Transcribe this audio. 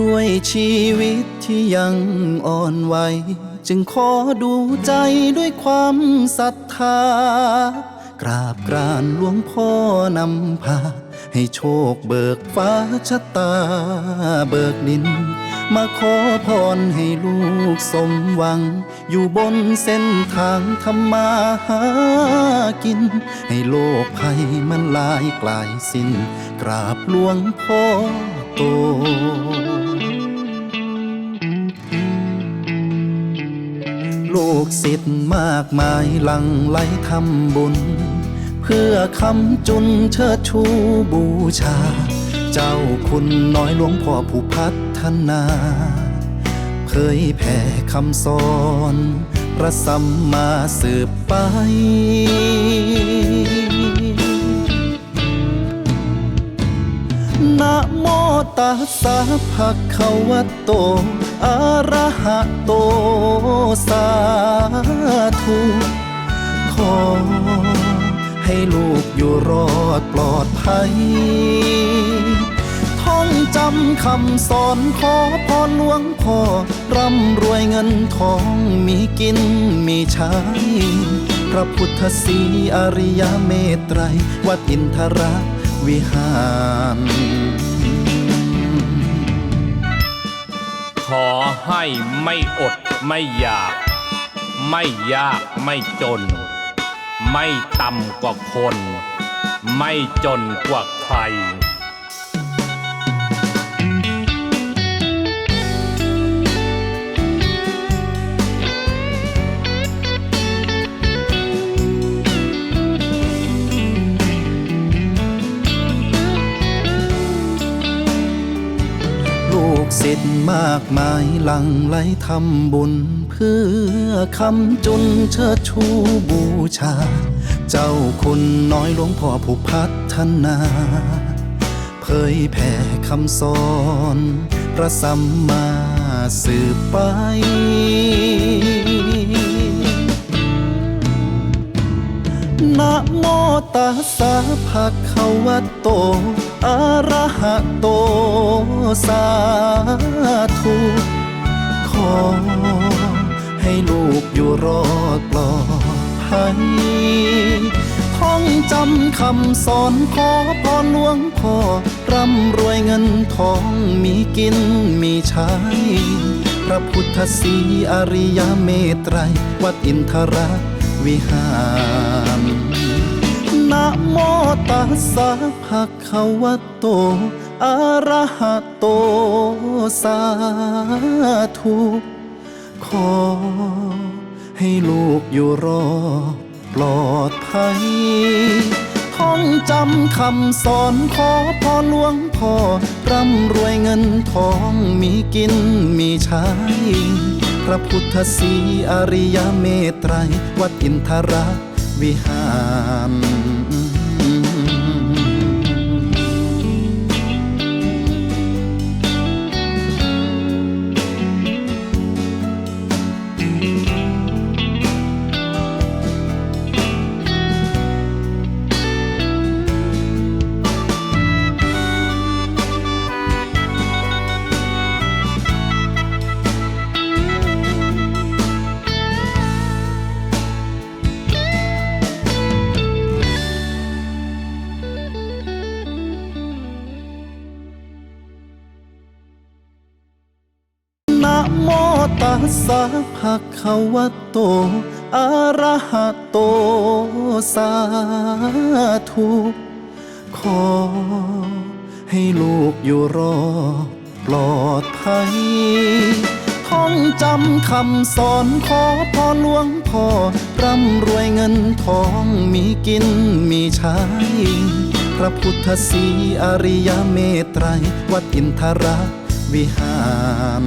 ด้วยชีวิตที่ยังอ่อนไหวจึงขอดูใจด้วยความศรัทธา กราบกรานหลวงพ่อนำพา ให้โชคเบิกฟ้าชะตา เบิกดิน มาขอพรให้ลูกสมหวัง อยู่บนเส้นทางทำมาหากิน ให้โลกภัยมันลายกลายสิ้น กราบหลวงพ่อโต ลูกศิษย์มากมายหลังไหลทำบุญ เพื่อคำจุนเชิดชูบูชา เจ้าคุณน้อยหลวงพ่อผู้พัฒนาเผยแผ่คำสอน พระสัมมาสืบไป โมตัสสะภะคะวะโตอะระหะโตสาธุขอให้ลูกอยู่รอดปลอดภัย ท่องจำคำสอนขอพรหลวงพ่อร่ำรวยเงินทองมีกินมีใช้พระพุทธศรีอริยเมตไตรวัดอินทรวิหาร ขอให้ไม่อดไม่อยาก ไม่ยากไม่จน ไม่ต่ำกว่าคน ไม่จนกว่าใคร มากมายหลังไหลทำบุญ เพื่อคำจุนเชิดชูบูชา เจ้าคุณน้อยหลวงพ่อผู้พัฒนา เผยแผ่คำสอน พระสัมมาสืบไป นะโมตัสสะภะคะวะโต อะระหะโต สาธุ ขอ ให้ลูกอยู่รอดปลอดภัยท่องจำคำสอนขอพรหลวงพ่อ ร่ำรวยเงินทองมีกินมีใช้พระพุทธศรีอริยเมตไตรวัดอินทร วิหารนะโมตัสสะภะคะวะโตอะระหะโตสาธุขอให้ลูกอยู่รอดปลอดภัย ท่องจำคำสอนขอพรหลวงพ่อร่ำรวยเงินทองมีกินมีใช้ พระพุทธศีอริยเมตไตรวัดอินทรวิหาร สสะภะคะวะโตอะระหะโตสาธุขอให้ลูกอยู่รอดปลอดภัยท่องจำคำสอนขอพรหลวงพ่อร่ำรวยเงินทองมีกินมีใช้พระพุทธศรีอริยเมตไตรวัดอินทรวิหาร